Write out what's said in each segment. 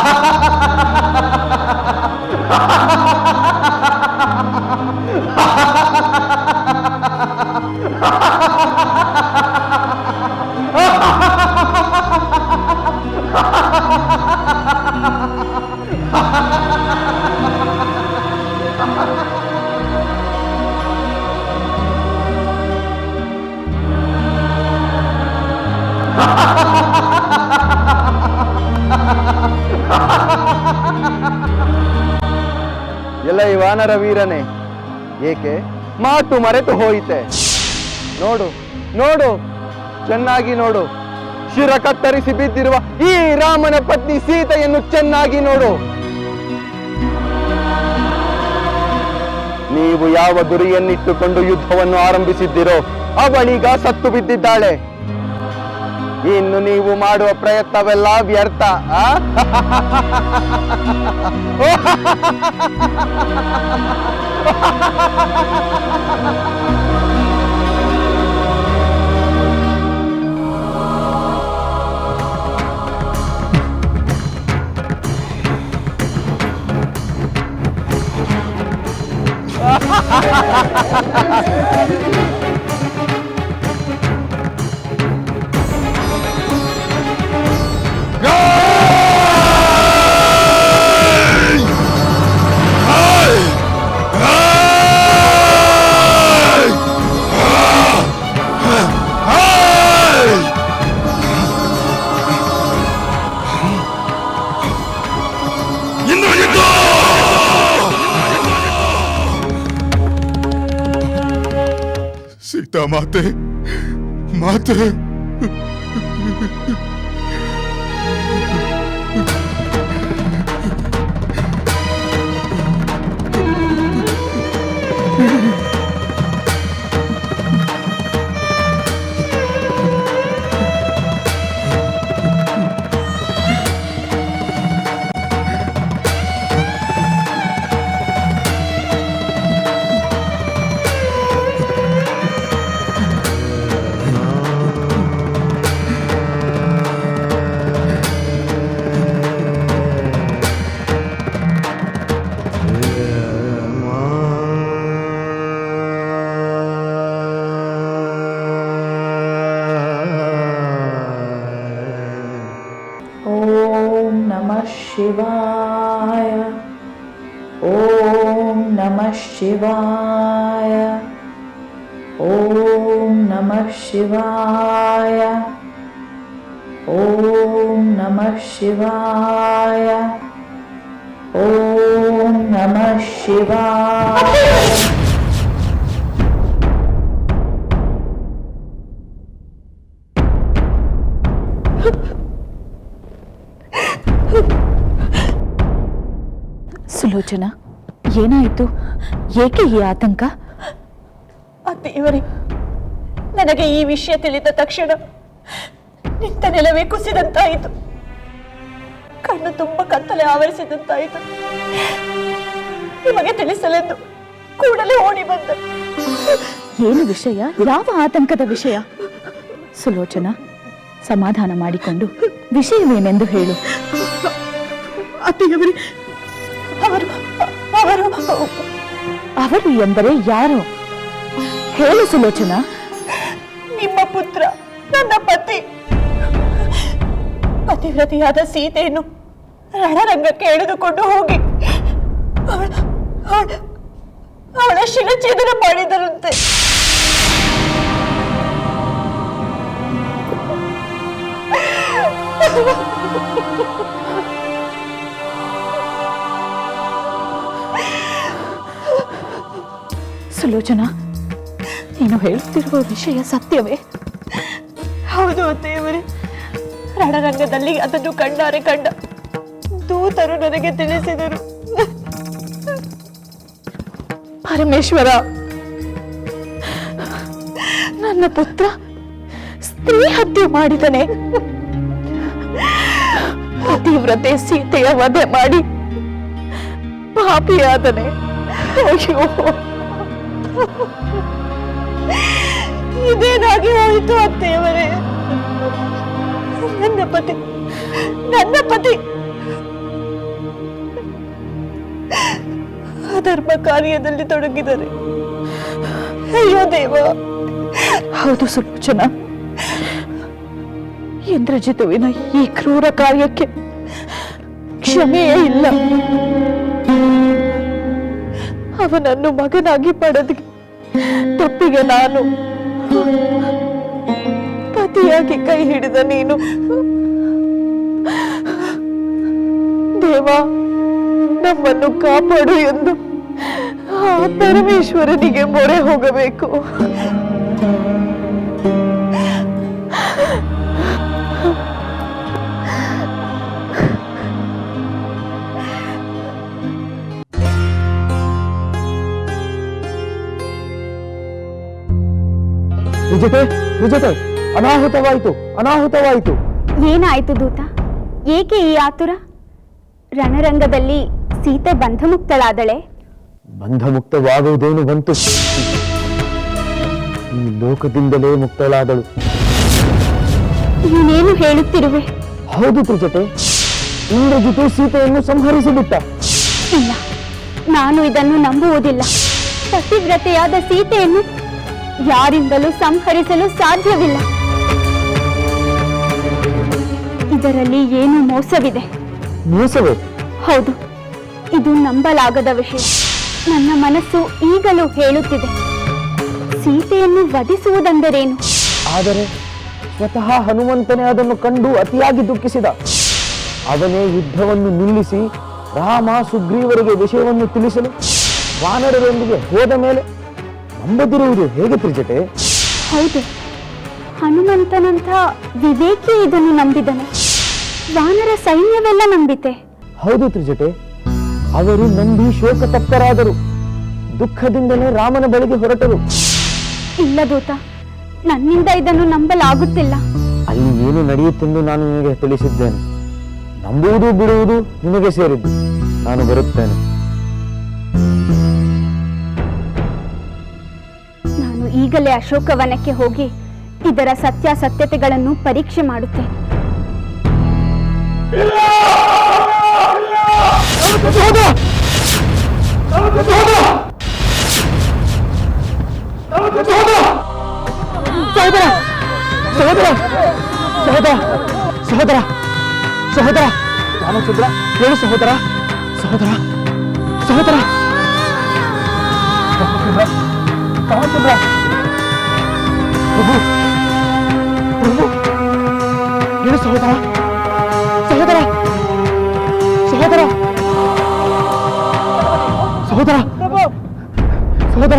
ಎಲ್ಲ ಈ ವಾನರ ವೀರನೇ, ಏಕೆ ಮಾತು ಮರೆತು ಹೋಯಿತೆ? ನೋಡು ನೋಡು, ಚೆನ್ನಾಗಿ ನೋಡು. ಶಿರ ಕತ್ತರಿಸಿ ಬಿದ್ದಿರುವ ಈ ರಾಮನ ಪತ್ನಿ ಸೀತೆಯನ್ನು ಚೆನ್ನಾಗಿ ನೋಡು. ನೀವು ಯಾವ ಗುರಿಯನ್ನಿಟ್ಟುಕೊಂಡು ಯುದ್ಧವನ್ನು ಆರಂಭಿಸಿದ್ದೀರೋ, ಅವಳೀಗ ಸತ್ತು ಬಿದ್ದಿದ್ದಾಳೆ. ಇನ್ನು ನೀವು ಮಾಡುವ ಪ್ರಯತ್ನವೆಲ್ಲ ವ್ಯರ್ಥ ಆ? ಸೀತಾ ನಮ ಶಿವ. ಸುಲೋಚನಾ ಏನಾಯಿತು? ಏಕೆ ಈ ಆತಂಕ? ಅತ್ತೆಯವರೇ ನನಗೆ ಈ ವಿಷಯ ತಿಳಿದ ತಕ್ಷಣ ನಿಂತ ನೆಲವೇ ಕುಸಿದಂತಾಯಿತು. ಕಣ್ಣು ತುಂಬಾ ಕತ್ತಲೆ ಆವರಿಸಿದಂತಾಯಿತು. ನಿಮಗೆ ತಿಳಿಸಲೆಂದು ಕೂಡಲೇ ಓಡಿ ಬಂದ. ಏನು ವಿಷಯ? ಯಾವ ಆತಂಕದ ವಿಷಯ? ಸುಲೋಚನ ಸಮಾಧಾನ ಮಾಡಿಕೊಂಡು ವಿಷಯವೇನೆಂದು ಹೇಳು. ಅತ್ತಿಯವರೇ ಅವರು ಅವರು. ಅವರು ಎಂದರೆ ಯಾರು? ಹೇಳು ಸುಲೋಚನಾ. ನಿಮ್ಮ ಪುತ್ರ ನನ್ನ ಪತಿ. ಪತಿವ್ರತಿಯಾದ ಸೀತೆಯನ್ನು ರಣರಂಗಕ್ಕೆ ಎಳೆದುಕೊಂಡು ಹೋಗಿ. ಅವಳ ಅವಳ ಶಿರಚ್ಛೇದನ ಮಾಡಿದರಂತೆ. ಸುಲೋಚನಾ ನೀನು ಹೇಳುತ್ತಿರುವ ವಿಷಯ ಸತ್ಯವೇ? ಹೌದು ಅತ್ತೆಯವರೇ. ರಣರಂಗದಲ್ಲಿ ಅದನ್ನು ಕಂಡಾರೆ ಕಂಡ ದೂತರು ನನಗೆ ತಿಳಿಸಿದರು. ಪರಮೇಶ್ವರ, ನನ್ನ ಪುತ್ರ ಸ್ತ್ರೀ ಹತ್ಯೆ ಮಾಡಿದನೆ. ಪತಿವ್ರತೆ ಸೀತೆಯ ವಧೆ ಮಾಡಿ ಪಾಪಿಯಾದನೆ. ಅಯ್ಯೋ. ಇದೇನಾಗಿ ಹೋಯಿತು ಅತ್ತೆಯವರೇ? ನನ್ನ ಪತಿ ನನ್ನ ಪತಿ. ಅಧರ್ಮ ಕಾರ್ಯದಲ್ಲಿ ತೊಡಗಿದರೆ ಅಯ್ಯೋ ದೇವ. ಹೌದು ಸುಲೋಚನ ಇಂದ್ರಜಿತುವಿನ ಈ ಕ್ರೂರ ಕಾರ್ಯಕ್ಕೆ ಕ್ಷಮೆಯೇ ಇಲ್ಲ. ಅವನನ್ನು ಮಗನಾಗಿ ಪಡೆದ ತಪ್ಪಿಗೆ ನಾನು ಪತಿಯಾಗಿ ಕೈ ಹಿಡಿದ ನೀನು. ದೇವ, ನಮ್ಮನ್ನು ಕಾಪಾಡು ಎಂದು ಆ ಪರಮೇಶ್ವರನಿಗೆ ಮೊರೆ ಹೋಗಬೇಕು. ನಿಜತೆ ನಿಜತೆ ಅನಾಹುತವಾಯಿತು ಅನಾಹುತವಾಯಿತು. ಏನಾಯ್ತು ದೂತ? ಏಕೆ ಈ ಆತುರ? ರಣರಂಗದಲ್ಲಿ ಸೀತೆ ಬಂಧಮುಕ್ತಳಾದಳೆ. ಬಂಧ ಮುಕ್ತವಾಗುವುದೇನು ಬಂತು ಈ ಲೋಕದಿಂದಲೇ ಮುಕ್ತಳಾದಳು. ನೀನೇನು ಹೇಳುತ್ತಿರುವೆ? ಹೌದು ತ್ರಿಜತೆ ಇಂದ್ರ ಜೊತೆ ಸೀತೆಯನ್ನು ಸಂಹರಿಸಿಬಿಟ್ಟ. ಇಲ್ಲ ನಾನು ಇದನ್ನು ನಂಬುವುದಿಲ್ಲ. ಪತಿವ್ರತೆಯಾದ ಸೀತೆಯನ್ನು ಯಾರಿಂದಲೂ ಸಂಹರಿಸಲು ಸಾಧ್ಯವಿಲ್ಲ. ಇದರಲ್ಲಿ ಏನು ಮೋಸವಿದೆ? ಮೋಸವೇ? ಹೌದು ಇದು ನಂಬಲಾಗದ ವಿಷಯ. ನನ್ನ ಮನಸ್ಸು ಈಗಲೂ ಹೇಳುತ್ತಿದೆ. ಸೀತೆಯನ್ನು ವಧಿಸುವುದೆಂದರೇನು? ಆದರೆ ಸ್ವತಃ ಹನುಮಂತನೇ ಅದನ್ನು ಕಂಡು ಅತಿಯಾಗಿ ದುಃಖಿಸಿದ. ಅವನೇ ಯುದ್ಧವನ್ನು ನಿಲ್ಲಿಸಿ ರಾಮ ಸುಗ್ರೀವರಿಗೆ ವಿಷಯವನ್ನು ತಿಳಿಸಲು ವಾನರರೊಂದಿಗೆ ಹೋದ ಮೇಲೆ ನಂಬದಿರುವುದು ಹೇಗೆ ತ್ರಿಜಟೆ? ಹೌದು ಹನುಮಂತನಂಥ ವಿವೇಕಿ ಇದನ್ನು ನಂಬಿದನು. ವಾನರ ಸೈನ್ಯವೆಲ್ಲ ನಂಬಿತೆ. ಹೌದು ತ್ರಿಜಟೆ ಅವರು ನಂಬಿ ಶೋಕ ತಪ್ತರಾದರು ದುಃಖದಿಂದಲೇ ರಾಮನ ಬಳಿಗೆ ಹೊರಟರು. ಇಲ್ಲ ದೂತ ನನ್ನಿಂದ ಇದನ್ನು ನಂಬಲಾಗುತ್ತಿಲ್ಲ. ಅಲ್ಲಿ ಏನು ನಡೆಯುತ್ತೆಂದು ನಾನು ನಿನಗೆ ತಿಳಿಸಿದ್ದೇನೆ. ನಂಬುವುದು ಬಿಡುವುದು ನಿನಗೆ ಸೇರಿದ್ದು. ನಾನು ಬರುತ್ತೇನೆ. ನಾನು ಈಗಲೇ ಅಶೋಕವನಕ್ಕೆ ಹೋಗಿ ಇದರ ಸತ್ಯಾಸತ್ಯತೆಗಳನ್ನು ಪರೀಕ್ಷೆ ಮಾಡುತ್ತೇನೆ. のことほどあのことほどあのことほどサホダラサホダラサホダラサホダラサホダラあのことだよサホダラサホダラサホダラサホダラサホダラサホダラ ಸಹೋದರ ಸಹೋದರ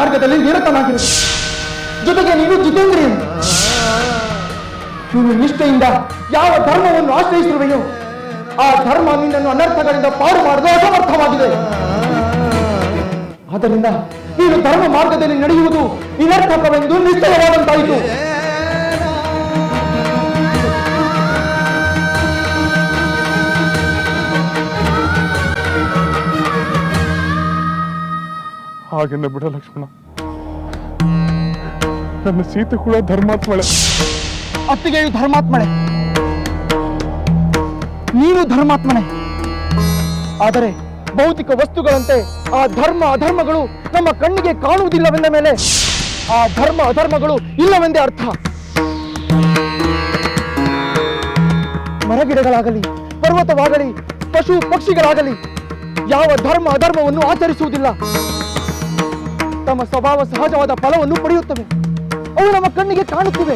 ಮಾರ್ಗದಲ್ಲಿ ನಿರತನಾಗಿರು. ಜೊತೆಗೆ ನೀನು ಜಿತೇಂದ್ರಿ ನೀನು ನಿಷ್ಠೆಯಿಂದ ಯಾವ ಧರ್ಮವನ್ನು ಆಶ್ರಯಿಸಿರುವೆಯೋ, ಆ ಧರ್ಮ ನಿನ್ನನ್ನು ಅನರ್ಥಗಳಿಂದ ಪಾರು ಮಾಡಲು ಅಸಮರ್ಥವಾಗಿದೆ. ಆದ್ದರಿಂದ ನೀನು ಧರ್ಮ ಮಾರ್ಗದಲ್ಲಿ ನಡೆಯುವುದು ನಿರರ್ಥಕವೆಂದು ನಿಶ್ಚಯವಾದಂತಾಯಿತು. ಹಾಗೆನ್ನ ಬಿಡ ಲಕ್ಷ್ಮಣ. ನನ್ನ ಸೀತೆ ಕೂಡ ಧರ್ಮಾತ್ಮಳೆ. ಅತ್ತಿಗೆಯು ಧರ್ಮಾತ್ಮಳೆ. ನೀನು ಧರ್ಮಾತ್ಮನೆ. ಆದರೆ ಭೌತಿಕ ವಸ್ತುಗಳಂತೆ ಆ ಧರ್ಮ ಅಧರ್ಮಗಳು ನಮ್ಮ ಕಣ್ಣಿಗೆ ಕಾಣುವುದಿಲ್ಲವೆಂದ ಮೇಲೆ ಆ ಧರ್ಮ ಅಧರ್ಮಗಳು ಇಲ್ಲವೆಂದೇ ಅರ್ಥ. ಮರಗಿಡಗಳಾಗಲಿ, ಪರ್ವತವಾಗಲಿ, ಪಶು ಪಕ್ಷಿಗಳಾಗಲಿ ಯಾವ ಧರ್ಮ ಅಧರ್ಮವನ್ನು ಆಚರಿಸುವುದಿಲ್ಲ. ತಮ್ಮ ಸ್ವಭಾವ ಸಹಜವಾದ ಫಲವನ್ನು ಪಡೆಯುತ್ತವೆ. ಅವು ನಮ್ಮ ಕಣ್ಣಿಗೆ ಕಾಣುತ್ತಿವೆ.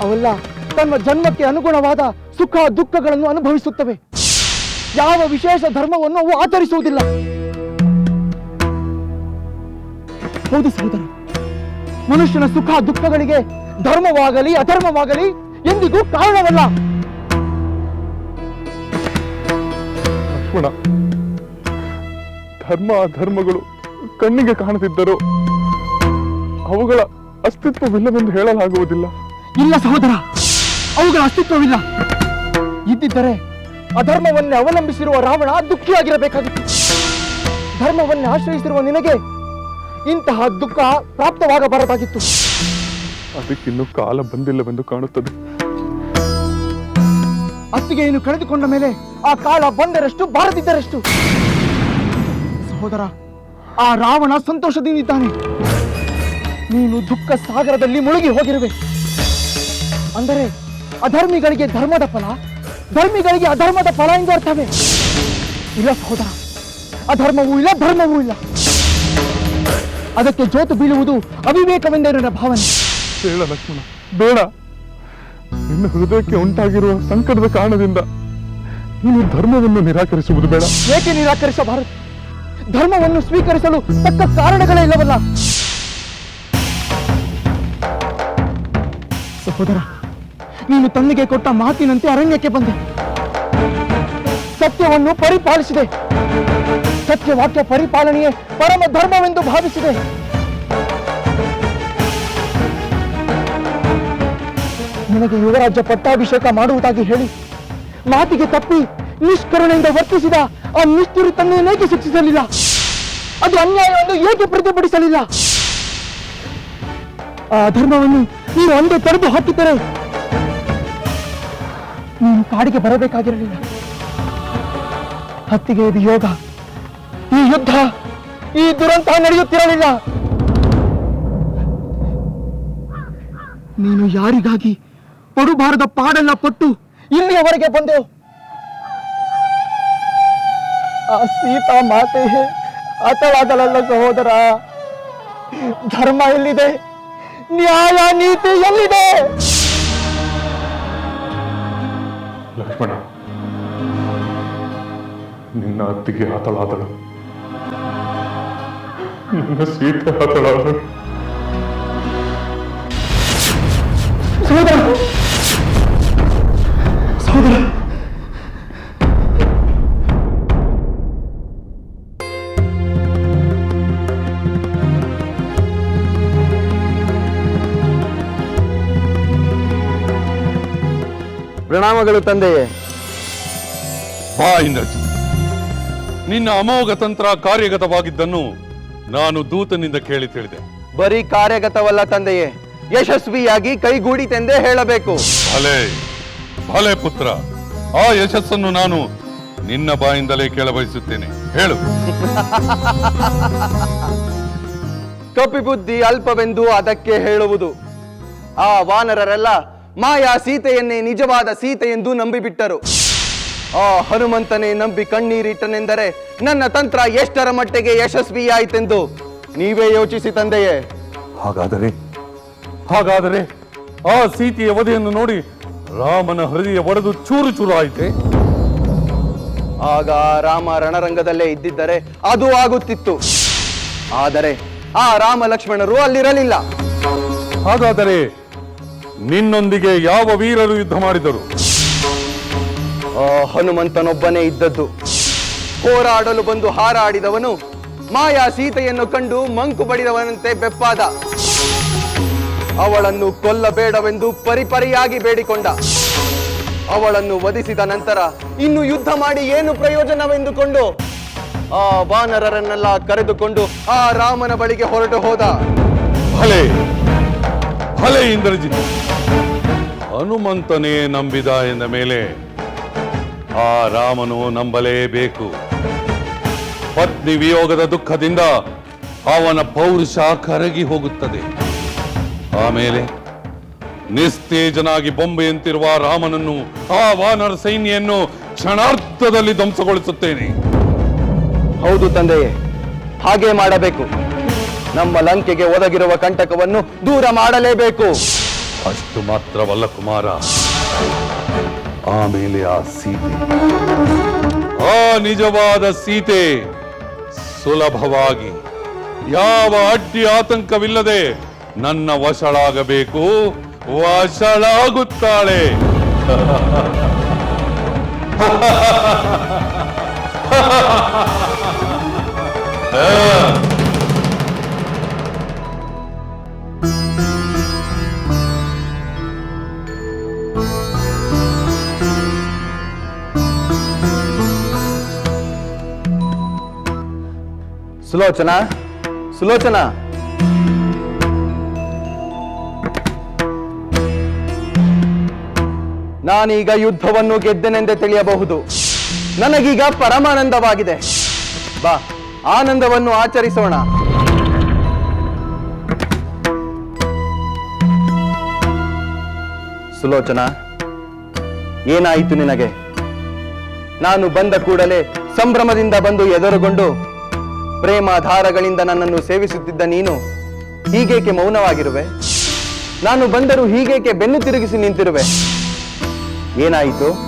ಅವೆಲ್ಲ ತನ್ನ ಜನ್ಮಕ್ಕೆ ಅನುಗುಣವಾದ ಸುಖ ದುಃಖಗಳನ್ನು ಅನುಭವಿಸುತ್ತವೆ. ಯಾವ ವಿಶೇಷ ಧರ್ಮವನ್ನು ಅವು ಆಚರಿಸುವುದಿಲ್ಲ. ಹೌದು ಸಹೋದರ. ಮನುಷ್ಯನ ಸುಖ ದುಃಖಗಳಿಗೆ ಧರ್ಮವಾಗಲಿ ಅಧರ್ಮವಾಗಲಿ ಎಂದಿಗೂ ಕಾರಣವಲ್ಲ. ಧರ್ಮ ಅಧರ್ಮಗಳು ಕಣ್ಣಿಗೆ ಕಾಣದಿದ್ದರೂ ಅವುಗಳ ಅಸ್ತಿತ್ವವಿಲ್ಲವೆಂದು ಹೇಳಲಾಗುವುದಿಲ್ಲ. ಇಲ್ಲ ಸಹೋದರ ಅವುಗಳ ಅಸ್ತಿತ್ವವಿಲ್ಲ. ಇದ್ದಿದ್ದರೆ ಅಧರ್ಮವನ್ನೇ ಅವಲಂಬಿಸಿರುವ ರಾವಣ ದುಃಖಿಯಾಗಿರಬೇಕಾಗಿತ್ತು. ಧರ್ಮವನ್ನೇ ಆಶ್ರಯಿಸಿರುವ ನಿನಗೆ ಇಂತಹ ದುಃಖ ಪ್ರಾಪ್ತವಾಗಬಾರದಾಗಿತ್ತು. ಅದಕ್ಕಿನ್ನೂ ಕಾಲ ಬಂದಿಲ್ಲವೆಂದು ಕಾಣುತ್ತದೆ. ಅತ್ತಿಗೆಯನ್ನು ಕಳೆದುಕೊಂಡ ಮೇಲೆ ಆ ಕಾಲ ಬಂದರಷ್ಟು ಬಾರದಿದ್ದರಷ್ಟು. ಸಹೋದರ ಆ ರಾವಣ ಸಂತೋಷದಿಂದಿದ್ದಾನೆ ನೀನು ದುಃಖ ಸಾಗರದಲ್ಲಿ ಮುಳುಗಿ ಹೋಗಿರುವೆ. ಅಂದರೆ ಅಧರ್ಮಿಗಳಿಗೆ ಧರ್ಮದ ಫಲ ಧರ್ಮಿಗಳಿಗೆ ಅಧರ್ಮದ ಫಲ ಎಂದು ಅರ್ಥವೇ? ಇಲ್ಲ ಸಹೋದರ ಅಧರ್ಮವೂ ಇಲ್ಲ ಧರ್ಮವೂ ಇಲ್ಲ. ಅದಕ್ಕೆ ಜೋತು ಬೀಳುವುದು ಅವಿವೇಕವೆಂದೇ ನನ್ನ ಭಾವನೆ. ಬೇಡ ಲಕ್ಷ್ಮಣ ಬೇಡ. ನಿನ್ನ ಹೃದಯಕ್ಕೆ ಉಂಟಾಗಿರುವ ಸಂಕಟದ ಕಾರಣದಿಂದ ನೀನು ಧರ್ಮವನ್ನು ನಿರಾಕರಿಸುವುದು ಬೇಡ. ಏಕೆ ನಿರಾಕರಿಸಬಾರದು? ಧರ್ಮವನ್ನು ಸ್ವೀಕರಿಸಲು ತಕ್ಕ ಕಾರಣಗಳೇ ಇಲ್ಲವಲ್ಲ? ಸಹೋದರ, ನೀನು ತಂದೆಗೆ ಕೊಟ್ಟ ಮಾತಿನಂತೆ ಅರಣ್ಯಕ್ಕೆ ಬಂದೆ. ಸತ್ಯವನ್ನು ಪರಿಪಾಲಿಸಿದೆ. ಸತ್ಯವಾಕ್ಯ ಪರಿಪಾಲನೆಯೇ ಪರಮ ಧರ್ಮವೆಂದು ಭಾವಿಸಿದೆ. ನನಗೆ ಯುವರಾಜ್ಯ ಪಟ್ಟಾಭಿಷೇಕ ಮಾಡುವುದಾಗಿ ಹೇಳಿ, ಮಾತಿಗೆ ತಪ್ಪಿ ನಿಷ್ಕರುಣೆಯಿಂದ ವರ್ತಿಸಿದ ಆ ನಿಷ್ಠುರಿ ತಂದೆಯನ್ನೇಕೆ ಶಿಕ್ಷಿಸಲಿಲ್ಲ? ಅದು ಅನ್ಯಾಯವನ್ನು ಏಕೆ ಪ್ರತಿಭಟಿಸಲಿಲ್ಲ? ಆ ಧರ್ಮವನ್ನು ನೀನು ಒಂದೇ ತೊಡೆದು ಹಾಕಿದ್ದರೆ ನೀನು ಕಾಡಿಗೆ ಬರಬೇಕಾಗಿರಲಿಲ್ಲ. ಹತ್ತಿಗೆ ಇದು ಯೋಗ. ಈ ಯುದ್ಧ, ಈ ದುರಂತ ನಡೆಯುತ್ತಿರಲಿಲ್ಲ. ನೀನು ಯಾರಿಗಾಗಿ ಪಡುಬಾರದ ಪಾಡೆಲ್ಲ ಪಟ್ಟು ಇಲ್ಲಿಯವರೆಗೆ ಬಂದೆವು ಆ ಸೀತಾ ಮಾತೆ ಅತಳಾದಳಲ್ಲ ಸಹೋದರ ಧರ್ಮ ಎಲ್ಲಿದೆ ನ್ಯಾಯ ನೀತಿ ಎಲ್ಲಿದೆ ಲಕ್ಷ್ಮಣ ನಿನ್ನ ಅತ್ತಿಗೆ ಹತಳಾದಳು ನಿನ್ನ ಸೀತೆ ಹತಳಾದಳು ಸಹೋದರ ಸಹೋದರ ಪ್ರಣಾಮಗಳು ತಂದೆಯೇ. ಬಾ ಇಂದ್ರಜಿತ್ ನಿನ್ನ ಅಮೋಘ ತಂತ್ರ ಕಾರ್ಯಗತವಾಗಿದ್ದನ್ನು ನಾನು ದೂತನಿಂದ ಕೇಳಿ ತಿಳಿದೆ. ಬರೀ ಕಾರ್ಯಗತವಲ್ಲ ತಂದೆಯೇ ಯಶಸ್ವಿಯಾಗಿ ಕೈಗೂಡಿತೆಂದೇ ಹೇಳಬೇಕು. ಭಲೆ ಭಲೆ ಪುತ್ರ. ಆ ಯಶಸ್ಸನ್ನು ನಾನು ನಿನ್ನ ಬಾಯಿಂದಲೇ ಕೇಳಬಯಸುತ್ತೇನೆ. ಹೇಳು. ಕಪಿಬುದ್ಧಿ ಅಲ್ಪವೆಂದು ಅದಕ್ಕೆ ಹೇಳುವುದು. ಆ ವಾನರರೆಲ್ಲ ಮಾಯಾ ಸೀತೆಯನ್ನೇ ನಿಜವಾದ ಸೀತೆ ಎಂದು ನಂಬಿಬಿಟ್ಟರು. ಆ ಹನುಮಂತನೇ ನಂಬಿ ಕಣ್ಣೀರಿಟ್ಟನೆಂದರೆ ನನ್ನ ತಂತ್ರ ಎಷ್ಟರ ಮಟ್ಟಿಗೆ ಯಶಸ್ವಿಯಾಯಿತೆಂದು ನೀವೇ ಯೋಚಿಸಿ ತಂದೆಯೇ. ಹಾಗಾದರೆ ಹಾಗಾದರೆ ಆ ಸೀತೆಯ ವಧೆಯನ್ನು ನೋಡಿ ರಾಮನ ಹೃದಯ ಒಡೆದು ಚೂರು ಚೂರು ಆಯಿತೆ. ಆಗ ರಾಮ ರಣರಂಗದಲ್ಲೇ ಇದ್ದಿದ್ದರೆ ಅದು ಆಗುತ್ತಿತ್ತು. ಆದರೆ ಆ ರಾಮ ಲಕ್ಷ್ಮಣರು ಅಲ್ಲಿರಲಿಲ್ಲ. ಹಾಗಾದರೆ ನಿನ್ನೊಂದಿಗೆ ಯಾವ ವೀರರು ಯುದ್ಧ ಮಾಡಿದರು? ಆ ಹನುಮಂತನೊಬ್ಬನೇ ಇದ್ದದ್ದು. ಹೋರಾಡಲು ಬಂದು ಹಾರಾಡಿದವನು ಮಾಯಾ ಸೀತೆಯನ್ನು ಕಂಡು ಮಂಕು ಬಡಿದವನಂತೆ ಬೆಪ್ಪಾದ. ಅವಳನ್ನು ಕೊಲ್ಲಬೇಡವೆಂದು ಪರಿಪರಿಯಾಗಿ ಬೇಡಿಕೊಂಡ. ಅವಳನ್ನು ವಧಿಸಿದ ನಂತರ ಇನ್ನು ಯುದ್ಧ ಮಾಡಿ ಏನು ಪ್ರಯೋಜನವೆಂದುಕೊಂಡು ಆ ವಾನರರನ್ನೆಲ್ಲ ಕರೆದುಕೊಂಡು ಆ ರಾಮನ ಬಳಿಗೆ ಹೊರಟು ಹೋದ. ಭಲೆ ಭಲೆ ಇಂದ್ರಜಿತ್. ಹನುಮಂತನೇ ನಂಬಿದ ಎಂದ ಮೇಲೆ ಆ ರಾಮನು ನಂಬಲೇಬೇಕು. ಪತ್ನಿ ವಿಯೋಗದ ದುಃಖದಿಂದ ಅವನ ಪೌರುಷ ಕರಗಿ ಹೋಗುತ್ತದೆ. ಆಮೇಲೆ ನಿಸ್ತೇಜನಾಗಿ ಬೊಂಬೆಯಂತಿರುವ ರಾಮನನ್ನು ಆ ವಾನರ ಸೈನ್ಯನ್ನು ಕ್ಷಣಾರ್ಥದಲ್ಲಿ ಧ್ವಂಸಗೊಳಿಸುತ್ತೇನೆ. ಹೌದು ತಂದೆಯೇ, ಹಾಗೆ ಮಾಡಬೇಕು. ನಮ್ಮ ಲಂಕೆಗೆ ಒದಗಿರುವ ಕಂಟಕವನ್ನು ದೂರ ಮಾಡಲೇಬೇಕು. ಅಷ್ಟು ಮಾತ್ರವಲ್ಲ ಕುಮಾರ. ಆಮೇಲೆ ಆ ಸೀತೆ. ಆ ನಿಜವಾದ ಸೀತೆ ಸುಲಭವಾಗಿ ಯಾವ ಅಡ್ಡಿ ಆತಂಕವಿಲ್ಲದೆ ನನ್ನ ವಶಳಾಗಬೇಕು, ವಶಳಾಗುತ್ತಾಳೆ. ಸುಲೋಚನಾ? ಸುಲೋಚನಾ? ನಾನೀಗ ಯುದ್ಧವನ್ನು ಗೆದ್ದೆನೆಂದೇ ತಿಳಿಯಬಹುದು. ನನಗೀಗ ಪರಮಾನಂದವಾಗಿದೆ. ಬಾ, ಆನಂದವನ್ನು ಆಚರಿಸೋಣ. ಸುಲೋಚನಾ, ಏನಾಯಿತು ನಿನಗೆ? ನಾನು ಬಂದ ಕೂಡಲೇ ಸಂಭ್ರಮದಿಂದ ಬಂದು ಎದುರುಗೊಂಡು ಪ್ರೇಮಾಧಾರಗಳಿಂದ ನನ್ನನ್ನು ಸೇವಿಸುತ್ತಿದ್ದ ನೀನು ಹೀಗೇಕೆ ಮೌನವಾಗಿರುವೆ? ನಾನು ಬಂದರೂ ಹೀಗೇಕೆ ಬೆನ್ನು ತಿರುಗಿಸಿ ನಿಂತಿರುವೆ? ಏನಾಯಿತು?